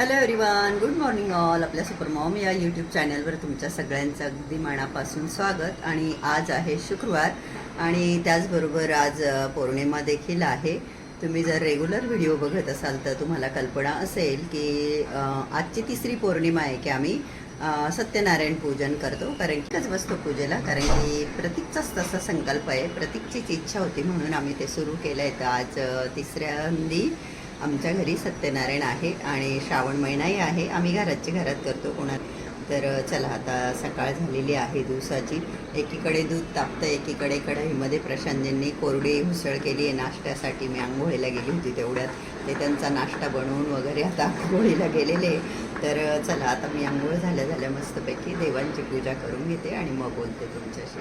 Hello everyone good morning all आपल्या super mom या YouTube चॅनलवर तुमच्या सगळ्यांचं अगदी मनापासून स्वागत. आणि आज आहे शुक्रवार आणि त्याचबरोबर आज पौर्णिमा देखील आहे. तुम्ही जर रेग्युलर व्हिडिओ बघत असाल तर तुम्हाला कल्पना असेल की आजची तिसरी पौर्णिमा आहे की आम्ही सत्यनारायण पूजन करतो. कारण की बसतो पूजेला कारण की प्रतीकचाच तसा संकल्प आहे. प्रतीकचीच इच्छा होती म्हणून आम्ही ते सुरू केलं आहे तर आज तिसऱ्यांदी आमच्या घरी सत्यनारायण आहे आणि श्रावण महिनाही आहे. आम्ही घरातची घरात करतो कोणा तर चला आता सकाळ झालेली आहे दिवसाची. एकीकडे दूध तापतं एकीकडे कढईमध्ये प्रशांतजींनी कोरडी हुसळ केली आहे. नाश्त्यासाठी मी आंघोळीला गेली होती तेवढ्यात. ते त्यांचा नाश्ता बनवून वगैरे आता आंघोळीला गेलेले तर चला आता मी आंघोळ झाल्या झाल्या मस्तपैकी देवांची पूजा करून घेते आणि मग बोलते तुमच्याशी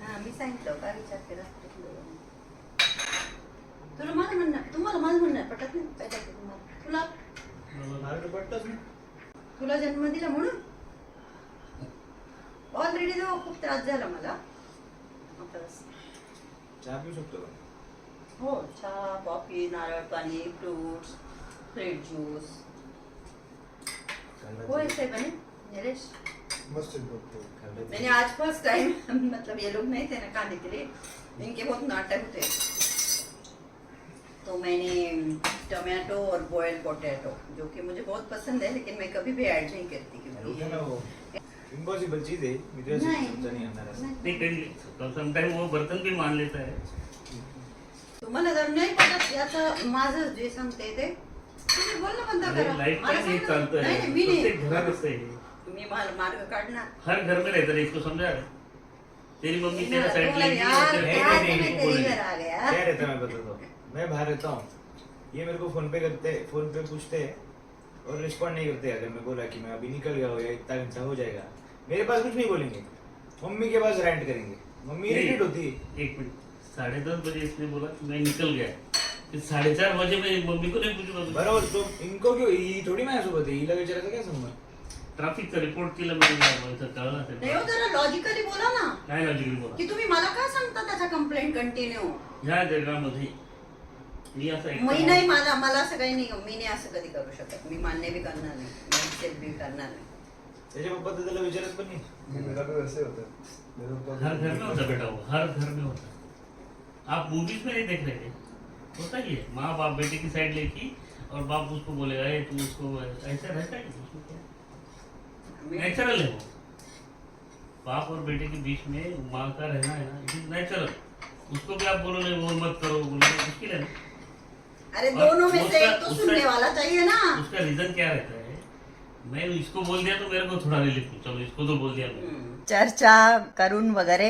हा मी सांगितलं तुला माझं म्हणणं तुम्हाला माझं म्हणणं पटत नाही काय करते तुम्हाला तुला तुला जन्म दिला म्हणून ऑलरेडी तो खूप त्रास झाला मला. आता बस. चहा पिऊ शकतो का? हो चहा कॉफी नारळ पाणी फ्रूट्स फ्रेट ज्यूस होय से बने नरेश. मस्त बघतो खंडाची- मैंने आज फर्स्ट टाइम मतलब ये लोग नहीं थे ना खाने के लिए. इनके बहुत नाटक थे तो मैंने टमाटो और बॉयल पोटैटो जो कि मुझे बहुत पसंद है लेकिन मैं कभी भी ऐड नहीं करती क्योंकि वो इम्पॉसिबल चीज है मी तुझ्या नाही. नाही समटाइम वो बर्तन भी मान लेता है तुम्हाला जर नाही पटत याचं माझं जे सांगते ते तुम्ही बोलणं बंद करा मला टाइम सांगा. नाही, नाही, मी नाही प्रत्येक घरात असतं. तुम्ही मार- मार्ग काढणार हर घर में रहता है इसको समझा? तेरी मम्मी तेरा साइड लेगी नहीं, क्या नहीं, तुम्हें नहीं, तेरी बोलेगी। घर आ गया। क्या रहता है मैं बताता हूँ मैं बाहर रहता हूँ। ये मेरे को फ़ोन पे करते फ़ोन पे पूछते और रिस्पॉन्ड नहीं करते अगर मैं बोला कि मैं अभी निकल गया हूँ या इतना घंटा हो जाएगा। मेरे पास कुछ नहीं बोलेंगे। मम्मी के पास रेंट करेंगे। मम्मी इरिटेट होती है। एक मिनट। साढ़े दस बजे इसने बोला कि मैं निकल गया। फिर साढ़े चार बजे मैं मम्मी को नहीं पूछूँगा। बरोबर तो इनको क्यों? ही थोडी माझ्यासोबत आहे हिला विचारायचं काय संबंध ट्रॅफिकचा रिपोर्ट केलं म्हणजे इथं कळलं नाही हो जरा लॉजिकली बोला ना. काय लॉजिकली बोला. की तुम्ही मला का सांगता त्याचा कंप्लेंट कंटिन्यू ह्या जगामध्ये मी असं मी नाही मला मला असं काही नाही. मी नाही असं कधी करू शकत. मी मान्य बी करणार नाही. मी accept बी करणार नाही. त्याच्या पप्पा तर त्याला विचारत पण नाही. मेरा भी वैसे होता. है मेरे ऊपर हर घर में होता बेटा वो हर घर में होता. आप मूवीज में नहीं देख रहे थे? होता ही है माँ बाप बेटे की साइड लेगी और बाप उसको बोलेगा ए तू उसको ऐसा रहता है उसमें क्या? नेचुरल है वो। बाप और बेटे के बीच में माँ का रहना है ना इट इज़ नेचुरल उसको भी आप बोलो नहीं वो मत करो बोलो मुश्किल है ना अरे दोनों में से एक तो सुनने वाला चाहिए ना। उसका रीजन क्या रहता है? मैं इसको बोल दिया तो मेरे को थोड़ा रिलीफ चलो इसको तो बोल दिया मैंने। चर्चा करून वगैरे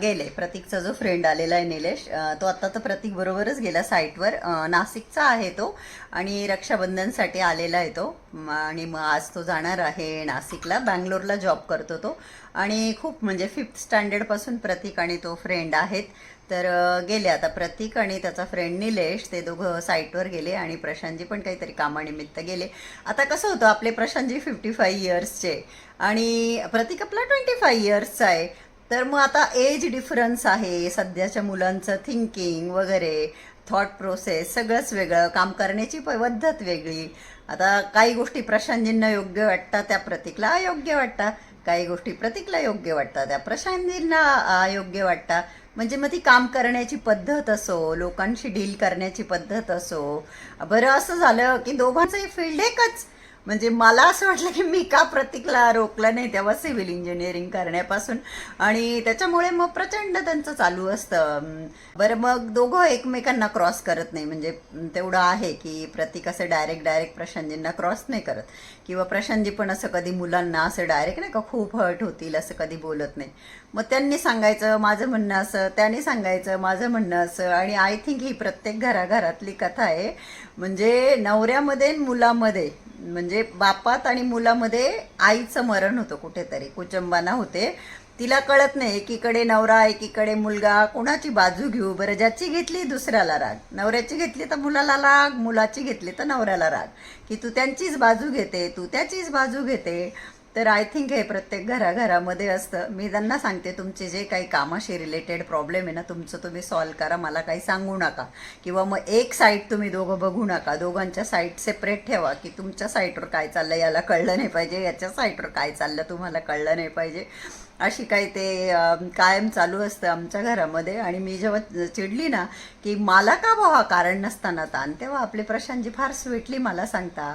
गेले. प्रतीकचा जो फ्रेंड आलेला आहे निलेश तो आता तर प्रतीक बरोबरच गेला साईटवर नाशिकचा आहे तो आणि रक्षाबंधनसाठी आलेला आहे तो. आणि मग आज तो जाणार आहे नाशिकला. बँगलोरला जॉब करतो तो. आणि खूप म्हणजे फिफ्थ स्टँडर्डपासून प्रतीक आणि तो फ्रेंड आहेत. तर गेले आता प्रतीक आणि त्याचा फ्रेंड निलेश ते दोघं साईटवर गेले आणि प्रशांतजी पण काहीतरी कामानिमित्त गेले. आता कसं होतं आपले प्रशांतजी फिफ्टी फाय इयर्सचे आणि प्रतीक आपला ट्वेंटी फाय इयर्सचा आहे. तर मग आता एज डिफरन्स आहे सध्याच्या मुलांचं थिंकिंग वगैरे थॉट प्रोसेस सगळंच वेगळं काम करण्याची पद्धत वेगळी. आता काही गोष्टी प्रशांतजींना योग्य वाटतात त्या प्रतीकला अयोग्य वाटतात. काही गोष्टी प्रतीकला योग्य वाटतात त्या प्रशांतजींना अयोग्य वाटतात. म्हणजे मग ती काम करण्याची पद्धत असो लोकांशी डील करण्याची पद्धत असो बरं असं झालं की दोघांचंही फील्ड एकच. म्हणजे मला असं वाटलं की मी का प्रतीकला रोखलं नाही तेव्हा सिव्हिल इंजिनिअरिंग करण्यापासून. आणि त्याच्यामुळे मग प्रचंड त्यांचं चालू असतं. बरं मग दोघं एकमेकांना क्रॉस करत नाही. म्हणजे तेवढं आहे की प्रतीक असं डायरेक्ट डायरेक्ट प्रशांतजींना क्रॉस नाही करत. किंवा प्रशांतजी पण असं कधी मुलांना असं डायरेक्ट नाही का खूप हर्ट होतील असं कधी बोलत नाही. मग त्यांनी सांगायचं माझं म्हणणं असं त्याने सांगायचं माझं म्हणणं असं. आणि आय थिंक ही प्रत्येक घराघरातली कथा आहे. म्हणजे नवऱ्यामध्ये मुलामध्ये. म्हणजे बापात आणि मुलामध्ये आईचं मरण होतं कुठेतरी कुचंबाना होते. तिला कळत नाही एकीकडे नवरा एकीकडे मुलगा कोणाची बाजू घेऊ? बरं ज्याची घेतली दुसऱ्याला राग. नवऱ्याची घेतली तर मुलाला राग मुलाची घेतली तर नवऱ्याला राग. की तू त्यांचीच बाजू घेते तू त्याचीच बाजू घेते. तर आय थिंक हे प्रत्येक घराघरामध्ये असतं. मी त्यांना सांगते तुमचे जे काही कामाशी रिलेटेड प्रॉब्लेम आहे ना तुमचं तुम्ही सॉल्व करा मला काही सांगू नका. किंवा मग एक साईट तुम्ही दोघं बघू नका. दोघांच्या साईट सेपरेट ठेवा की तुमच्या साईटवर काय चाललं याला कळलं नाही पाहिजे याच्या साईटवर काय चाललं तुम्हाला कळलं नाही पाहिजे. अशी काही ते कायम चालू असतं आमच्या घरामध्ये. आणि मी जेव्हा चिडली ना की मला का भावा कारण नसताना ताण? तेव्हा आपले प्रशांतजी फार स्वीटली मला सांगता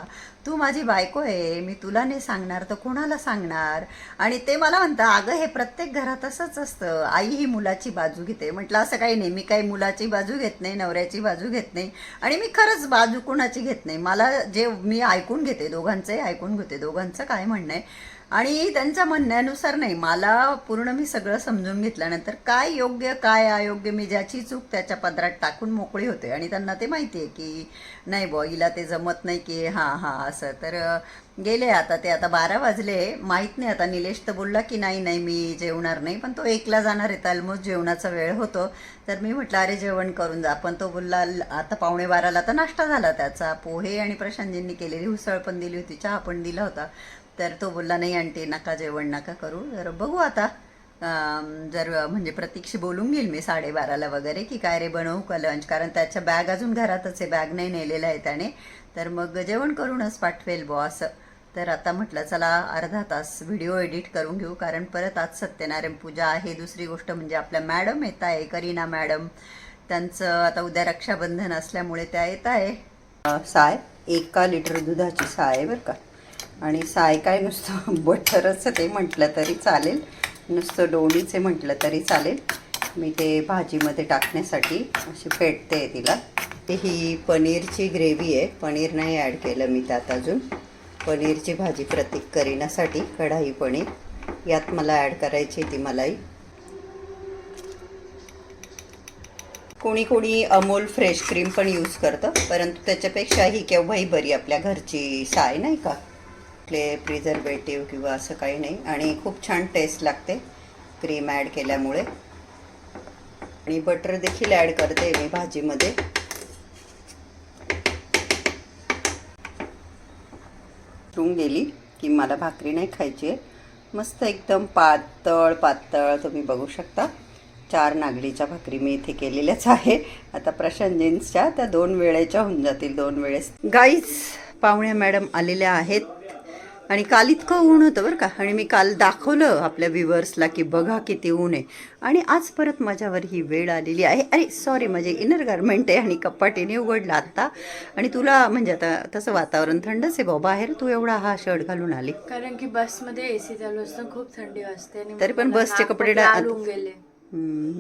तू माझी बायको आहे मी तुला नाही सांगणार तर कोणाला सांगणार? आणि ते मला म्हणतं अगं हे प्रत्येक घरात असंच असतं. आई ही मुलाची बाजू घेते. म्हटलं असं काही नाही. मी काही मुलाची बाजू घेत नाही नवऱ्याची बाजू घेत नाही. आणि मी खरंच बाजू कोणाची घेत नाही? मला जे मी ऐकून घेते दोघांचंही ऐकून घेते दोघांचं काय म्हणणं आहे? आणि त्यांच्या म्हणण्यानुसार नाही मला पूर्ण मी सगळं समजून घेतल्यानंतर काय योग्य काय अयोग्य मी ज्याची चूक त्याच्या पदरात टाकून मोकळी होते. आणि त्यांना ते माहिती आहे की नाही बॉ हिला ते जमत नाही की हां हां असं. तर गेले आता ते आता बारा वाजले. माहीत नाही आता निलेश तर बोलला की नाही नाही मी जेवणार नाही. पण तो एकला जाणार आहे ऑलमोस्ट जेवणाचा वेळ होतो. तर मी म्हटलं अरे जेवण करून जा. पण तो बोलला आता पावणे बाराला तर नाश्ता झाला त्याचा. पोहे आणि प्रशांतजींनी केलेली उसळ पण दिली होती चहा पण दिला होता. तर तो बोलला नाही आंटी नका जेवण नका करू. तर बघू आता. जर म्हणजे प्रतीक्षी बोलून घेईल मी साडेबाराला वगैरे की काय रे बनवू का लंच कारण त्याच्या बॅग अजून घरातच आहे बॅग नाही नेलेला आहे त्याने. तर मग जेवण करूनच पाठवेल बॉ असं. तर आता म्हटलं चला अर्धा तास व्हिडिओ एडिट करून घेऊ कारण परत आज सत्यनारायण पूजा आहे. दुसरी गोष्ट म्हणजे आपल्या मॅडम येत आहे करीना मॅडम त्यांचं आता उद्या रक्षाबंधन असल्यामुळे त्या येत आहे. साय एका लिटर दुधाची साय आहे बरं का. आणि साय काय नुसतं बटरच ते म्हटलं तरी चालेल. नुसतं डोणीचे म्हटलं तरी चालेल. मी ते भाजीमध्ये टाकण्यासाठी अशी फेटते तिला. ते ही पनीरची ग्रेव्ही आहे. पनीर नाही ॲड केलं मी त्यात अजून. पनीरची भाजी प्रतीक करीनासाठी कढाई पनीर. यात मला ॲड करायची ती मलाई. कोणी कोणी अमोल फ्रेश क्रीम पण यूज करतं परंतु त्याच्यापेक्षा ही केव्हाही बरी आपल्या घरची साय नाही का? कुठले प्रिझर्वेटिव्ह किंवा असं काही नाही. आणि खूप छान टेस्ट लागते क्रीम ॲड केल्यामुळे. आणि बटर देखील ॲड करते मी भाजीमध्ये. टून गेली की मला भाकरी नाही खायची आहे. मस्त एकदम पातळ पातळ तुम्ही बघू शकता. चार नागलीच्या भाकरी मी इथे केलेल्याच आहे. आता प्रशांत त्या दोन वेळेच्या होऊन जातील दोन वेळेस. गाईज पाहुण्या मॅडम आलेल्या आहेत. आणि काल इतकं ऊन होतं बरं का. आणि मी काल दाखवलं आपल्या व्ह्युअर्सला की बघा किती ऊन आहे. आणि आज परत माझ्यावर ही वेळ आलेली आहे. अरे सॉरी माझे इनर गारमेंट आहे आणि कपाटीने उघडला आत्ता. आणि तुला म्हणजे आता तसं वातावरण थंडच आहे बाबा. बाहेर तू एवढा हा शर्ट घालून आली. कारण की बसमध्ये एसी चालू असतं खूप थंडी वाजते तरी पण बसचे कपडे गेले.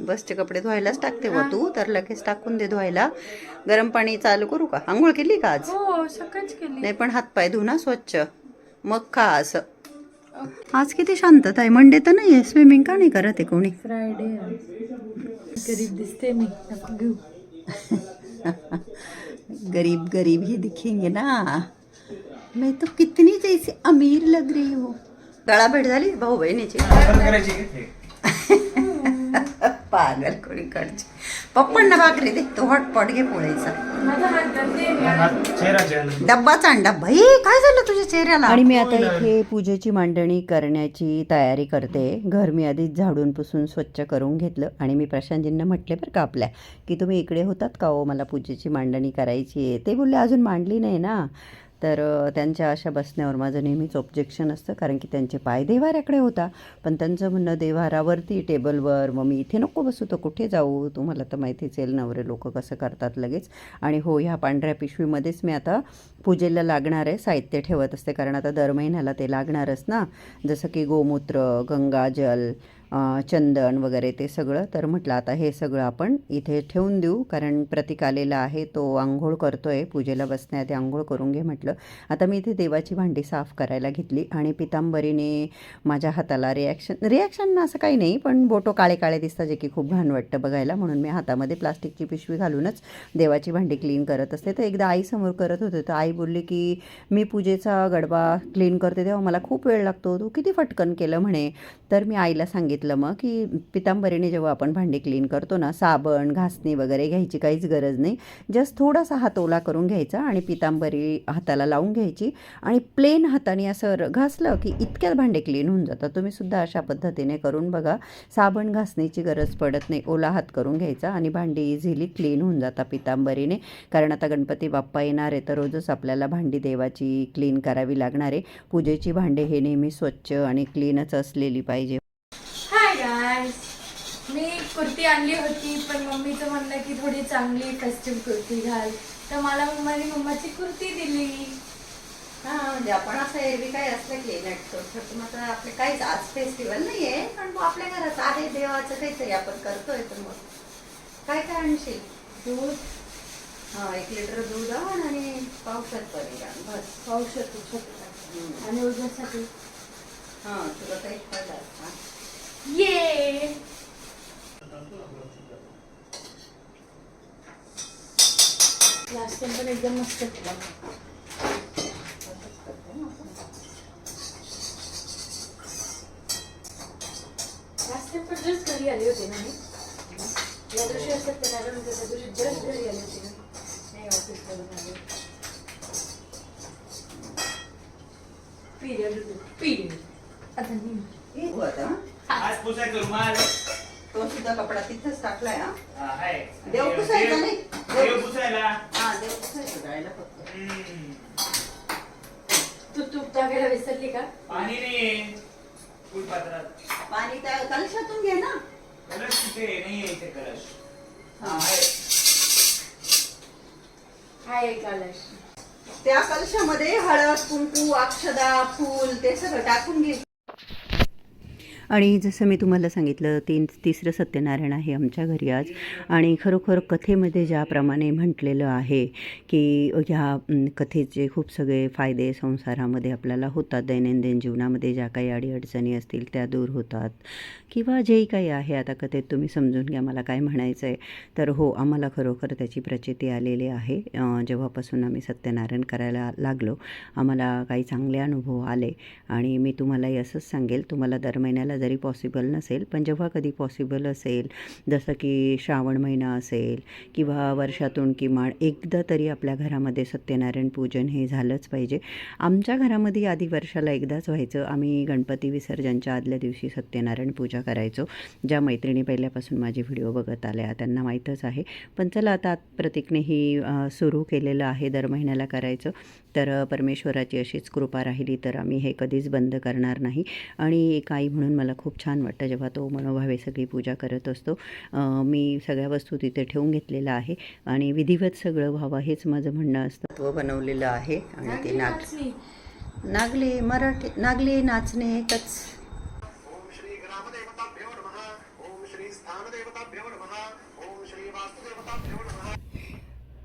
बसचे कपडे धुवायलाच टाकते मग तू. तर लगेच टाकून दे धुवायला. गरम पाणी चालू करू का? आंघोळ केली का आज? हो सकाळच केली. नाही पण हातपाय धु ना स्वच्छ. मग खा असं. आज किती शांतता आहे मंडे तर नाही आहे स्विमिंग का नाही करत आहे कोणी? फ्रायडे गरीब दिसते मी. नको घेऊ. गरीब गरीब ही दिखेंगे ना. मैं तो कितनी जैसे अमीर लग रही हूँ. गळा भेट झाली? भाऊ बहिणीची? पागल कोणी कडची पप्पांना भाकरी दे तो हॉटपॉट घे पोळीचा. डब्बाच आण डब्बा ही काय झालं तुझ्या चेहऱ्याला? आणि मी आता इथे पूजेची मांडणी करण्याची तयारी करते. घर मी आधीच झाडून पुसून स्वच्छ करून घेतलं आणि मी प्रशांतजींना म्हटले बरं का आपल्या की तुम्ही इकडे होतात का हो? मला पूजेची मांडणी करायची आहे. ते बोलले अजून मांडली नाही ना. तर त्यांच्या अशा बसण्यावर माझं नेहमीच ऑब्जेक्शन असतं कारण की त्यांचे पाय देवाऱ्याकडे होता. पण त्यांचं म्हणणं देवारावरती टेबलवर मग मी इथे नको बसू तर कुठे जाऊ? तुम्हाला तर माहितीच येईल नवरे लोक कसं करतात लगेच. आणि हो ह्या पांढऱ्या पिशवीमध्येच मी आता पूजेला लागणारे साहित्य ठेवत असते. कारण आता दर महिन्याला ते लागणारच ना. जसं की गोमूत्र गंगाजल चंदन वगैरे ते सगळं. तर म्हटलं आता हे सगळं आपण इथे ठेवून देऊ. कारण प्रतीक आलेला आहे तो आंघोळ करतो आहे पूजेला बसण्याआधी आंघोळ करून घे म्हटलं. आता मी इथे देवाची भांडी साफ करायला घेतली आणि पितांबरीने माझ्या हाताला रिॲक्शन रिॲक्शन असं काही नाही पण बोटो काळे काळे दिसतात जे की खूप घाण वाटतं बघायला. म्हणून मी हातामध्ये प्लास्टिकची पिशवी घालूनच देवाची भांडी क्लीन करत असते. तर एकदा आईसमोर करत होते. तर आई बोलली की मी पूजेचा गडबा क्लीन करते तेव्हा मला खूप वेळ लागतो. तू किती फटकन केलं म्हणे. तर मी आईला सांगितलं सांगितलं मग की पितांबरीने जेव्हा आपण भांडी क्लीन करतो ना साबण घासणी वगैरे घ्यायची काहीच गरज नाही. जस्ट थोडासा हात ओला करून घ्यायचा आणि पितांबरी हाताला लावून घ्यायची आणि प्लेन हाताने असं घासलं की इतक्यात भांडे क्लीन होऊन जातात. तुम्ही सुद्धा अशा पद्धतीने करून बघा. साबण घासणीची गरज पडत नाही. ओला हात करून घ्यायचा आणि भांडी इझिली क्लीन होऊन जातात पितांबरीने. कारण आता गणपती बाप्पा येणार आहे तर रोजच आपल्याला भांडी देवाची क्लीन करावी लागणार आहे. पूजेची भांडे हे नेहमी स्वच्छ आणि क्लीनच असलेली पाहिजे. हाय मी कुर्ती आणली होती पण मम्मीचं म्हणणं की थोडी चांगली फेस्टिव्ह कुर्ती घाल. तर मला मम्माने मम्माची कुर्ती दिली. हां म्हणजे आपण असं एरवी काय असलं की छोटं मग आपले काहीच आज फेस्टिवल नाही आहे पण मग आपल्या घरात आहे देवाचं काहीतरी आपण करतोय तर मग काय काय आणशील? दूध. हां एक लिटर दूध आण आणि पावसात पनीर आण बस. शकतो आणि उद्यासाठी? हां तुला काही पदार्थ. ये लास्ट टाइम पण एकदम मस्त केला लास्ट टाइम पण जस्ट घरी आली होती ना मी. या दिवशी असं सत्यनारायण होतं त्या दिवशी जस्ट घरी आली होती ना. नाही ऑफिस करून आली. पिरियड पिरियड आता नाही हे तू आता? आज पुसायचं रुमाल तो सुद्धा कपडा तिथंच टाकलाय हा. हा, आहे देव पुसायचा नाही. देव पुसायला. हा देव पुसायचं. जायला फक्त. हम्म. तू तूप टाकायला विसरली का? पाणी नाही फुलपात्रात पाणी त्या कलशातून घे ना. कलश तिथे नाही आहे इथे कलश. हा. हाय एक कलश. त्या कलशामध्ये हळद कुंकू अक्षदा फूल ते सगळं टाकून घे. आणि जसं मी तुम्हाला सांगितलं तीन तिसरं सत्यनारायण आहे आमच्या घरी आज. आणि खरोखर कथेमध्ये ज्याप्रमाणे म्हटलेलं आहे की ह्या कथेचे खूप सगळे फायदे संसारामध्ये आपल्याला होतात दैनंदिन जीवनामध्ये ज्या काही अडीअडचणी असतील त्या दूर होतात. किंवा जे काही आहे आता कथेत तुम्ही समजून घ्या मला काय म्हणायचं आहे तर हो आम्हाला खरोखर त्याची प्रचिती आलेली आहे. जेव्हापासून आम्ही सत्यनारायण करायला लागलो आम्हाला काही चांगले अनुभव आले. आणि मी तुम्हालाही असंच सांगेल तुम्हाला दर महिन्याला जरी पॉसिबल नसेल पण जेव्हा कधी पॉसिबल असेल जसं की श्रावण महिना असेल किंवा वर्षातून किमान एकदा तरी आपल्या घरामध्ये सत्यनारायण पूजन हे झालंच पाहिजे. आमच्या घरामध्ये आधी वर्षाला एकदाच व्हायचं. आम्ही गणपती विसर्जनच्या आदल्या दिवशी सत्यनारायण पूजा करायचो. ज्या मैत्रिणी पहिल्यापासून माझे व्हिडिओ बघत आल्या त्यांना माहीतच आहे. पण चला आता प्रतीकने ही सुरू केलेलं आहे. दर महिन्याला करायचं. तर परमेश्वराची अशीच कृपा राहिली तर आम्ही हे कधीच बंद करणार नाही. आणि एक आई म्हणून मला खूप छान वाटतं जेव्हा तो मनोभावे सगळी पूजा करत असतो. मी सगळ्या वस्तू तिथे ठेवून घेतलेल्या आहे आणि विधिवत सगळं व्हावं हेच माझं म्हणणं असतं. तो बनवलेलं आहे आणि ते नाग. नागली मराठी नागली नाचणे एकच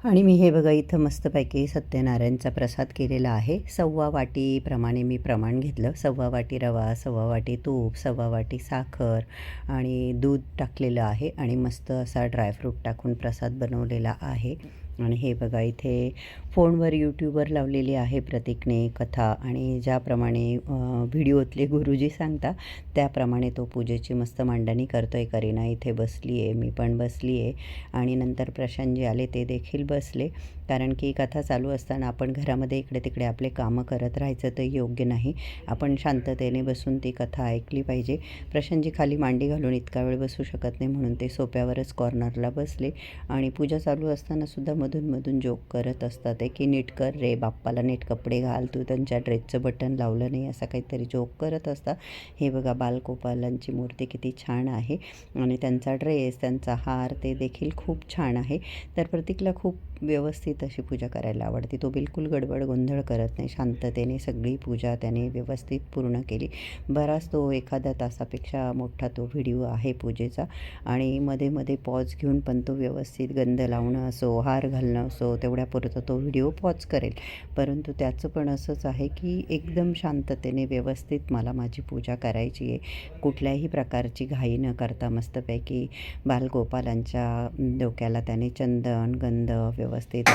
आणि मी हे बघा इथं मस्तपैकी सत्यनारायणचा प्रसाद केलेला आहे. सव्वा वाटीप्रमाणे मी प्रमाण घेतलं. सव्वा वाटी रवा सव्वा वाटी तूप सव्वा वाटी साखर आणि दूध टाकलेलं आहे आणि मस्त असा ड्रायफ्रूट टाकून प्रसाद बनवलेला आहे. आणि हे बघा इथे फोनवर यूट्यूबवर लावलेली आहे प्रतीकने कथा आणि ज्याप्रमाणे व्हिडिओतले गुरुजी सांगता त्याप्रमाणे तो पूजेची मस्त मांडणी करतो आहे करीना इथे बसली आहे मी पण बसली आहे आणि नंतर प्रशांत जे आले ते देखील बसले. कारण की कथा चालू असताना आपण घरामध्ये इकडे तिकडे आपले कामं करत राहायचं तर योग्य नाही. आपण शांततेने बसून ती कथा ऐकली पाहिजे. प्रशांतजी खाली मांडी घालून इतका वेळ बसू शकत नाही म्हणून ते सोप्यावरच कॉर्नरला बसले. आणि पूजा चालू असताना मधून मधून जोक करत असतात. आहे की नीट कर रे बाप्पाला नीट कपडे घाल तू त्यांच्या ड्रेसचं बटन लावलं नाही असं काहीतरी जोक करत असतात. हे बघा बालगोपालांची मूर्ती किती छान आहे आणि त्यांचा ड्रेस त्यांचा हार ते देखील खूप छान आहे. तर प्रतीकला खूप व्यवस्थित अशी पूजा करायला आवडते. तो बिलकुल गडबड गोंधळ करत नाही. शांततेने सगळी पूजा त्याने व्यवस्थित पूर्ण केली. बराच तो एखाद्या तासापेक्षा मोठा तो व्हिडिओ आहे पूजेचा आणि मध्ये मध्ये पॉज घेऊन पण तो व्यवस्थित गंध लावणं असो हार घालणं असो तेवढ्यापुरतं तो व्हिडिओ पॉज करेल. परंतु त्याचं पण असंच आहे की एकदम शांततेने व्यवस्थित मला माझी पूजा करायची आहे. कुठल्याही प्रकारची घाई न करता मस्तपैकी बालगोपालांच्या डोक्याला त्याने चंदन गंध व्यवस्थित अवस्थेत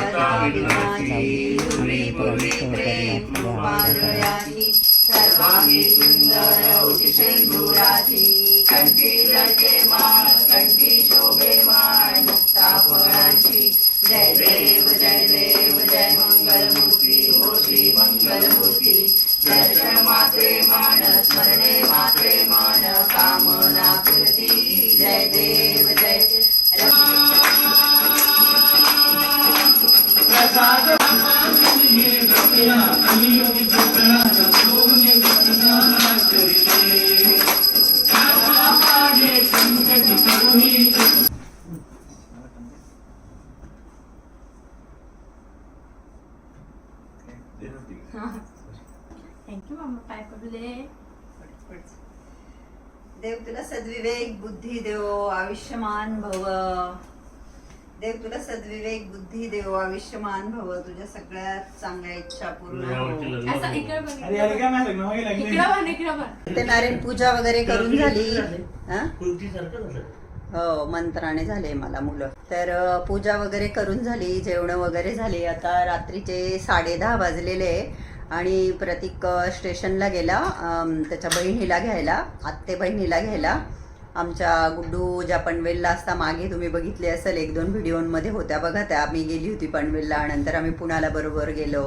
जय देव जय देव बुद्धी देव आयुष्यमान भव. देव तुला सद्विवेक बुद्धी देव आयुष्यमान भव. तुझ्या सगळ्यात चांगल्या इच्छा पूर्ण हो. लग्न असं झाली. इकडे बघ अरे अरे काय माझं लग्न व्हायला लागले. इकडे बघ इकडे बघ. ते नारायण पूजा वगैरे करून झाली. हा? झालं. हो मंत्राने झाले मला मुलं. तर अ, पूजा वगैरे करून झाली जेवण वगैरे झाली. आता रात्रीचे साडे दहा वाजलेले आहे. आणि प्रतीक अ, स्टेशनला गेला अम, त्याच्या बहिणीला घ्यायला आत्ते बहिणीला घ्यायला. आमच्या गुड्डू ज्या पनवेलला असता मागे तुम्ही बघितले असेल एक दोन व्हिडिओमध्ये होत्या बघा त्या. मी गेली होती पनवेलला नंतर आम्ही पुण्याला बरोबर गेलो.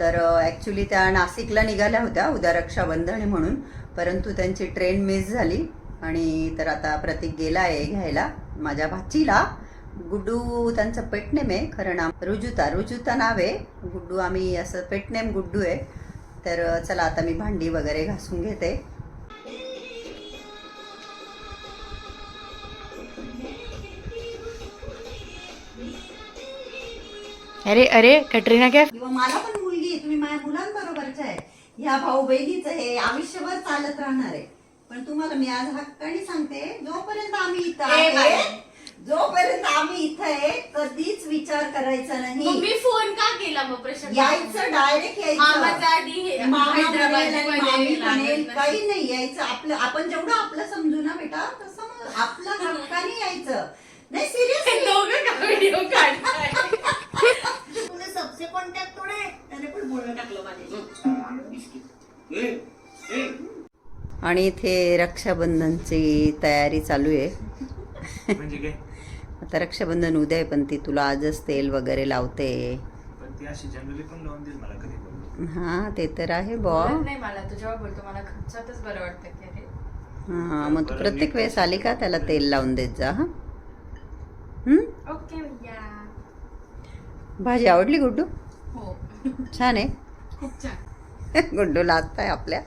तर ॲक्च्युली त्या नाशिकला निघाल्या होत्या उद्या रक्षाबंधन म्हणून. परंतु त्यांची ट्रेन मिस झाली आणि तर आता प्रतीक गेला आहे घ्यायला माझ्या भाचीला. गुड्डू त्यांचं पेटनेम आहे खरं नाम रुजुता. रुजुता नाव आहे. गुड्डू आम्ही असं पेटनेम गुड्डू आहे. तर चला आता मी भांडी वगैरे घासून घेते. अरे अरे कटरीना किंवा मला पण मुलगी तुम्ही माझ्या मुलांबरोबरच आहे. ह्या भाऊ बहिणीचं हे आयुष्यभर चालत राहणार आहे. पण तुम्हाला मी आज हक्काने सांगते जोपर्यंत आम्ही इथं. आहे जोपर्यंत आम्ही इथं आहे कधीच विचार करायचा नाही. मी फोन का केला मग प्रश्न यायचं डायरेक्ट हे- यायचं. काही नाही यायचं. आपलं आपण जेवढं आपलं समजू ना बेटा तसं आपलं हक्काने यायचं. नाही सिरियस दोघं का व्हिडिओ काढताय? तुमने सबसे कॉन्टॅक्ट तोडे त्याने पण बोलणं टाकलं माझ्याशी. आणि इथे रक्षाबंधनची तयारी चालू आहे. म्हणजे काय? आता रक्षाबंधन उद्या आहे पण ती तुला आजच तेल वगैरे लावते. पण ती अशी जनरली पण लावून देईल मला कधी पण. हा ते तर आहे बॉ बोलत नाही मला तू जेव्हा बोलतो मला खर्चातच बरं वाटतं की अरे. हा मग तू प्रत्येक वेळेस आली का त्याला तेल लावून देत जा हा? ओके भैया भाजी आवडली गुड्डू? हो. छान आहे. खूप छान. गुड्डू लागताय आपल्या.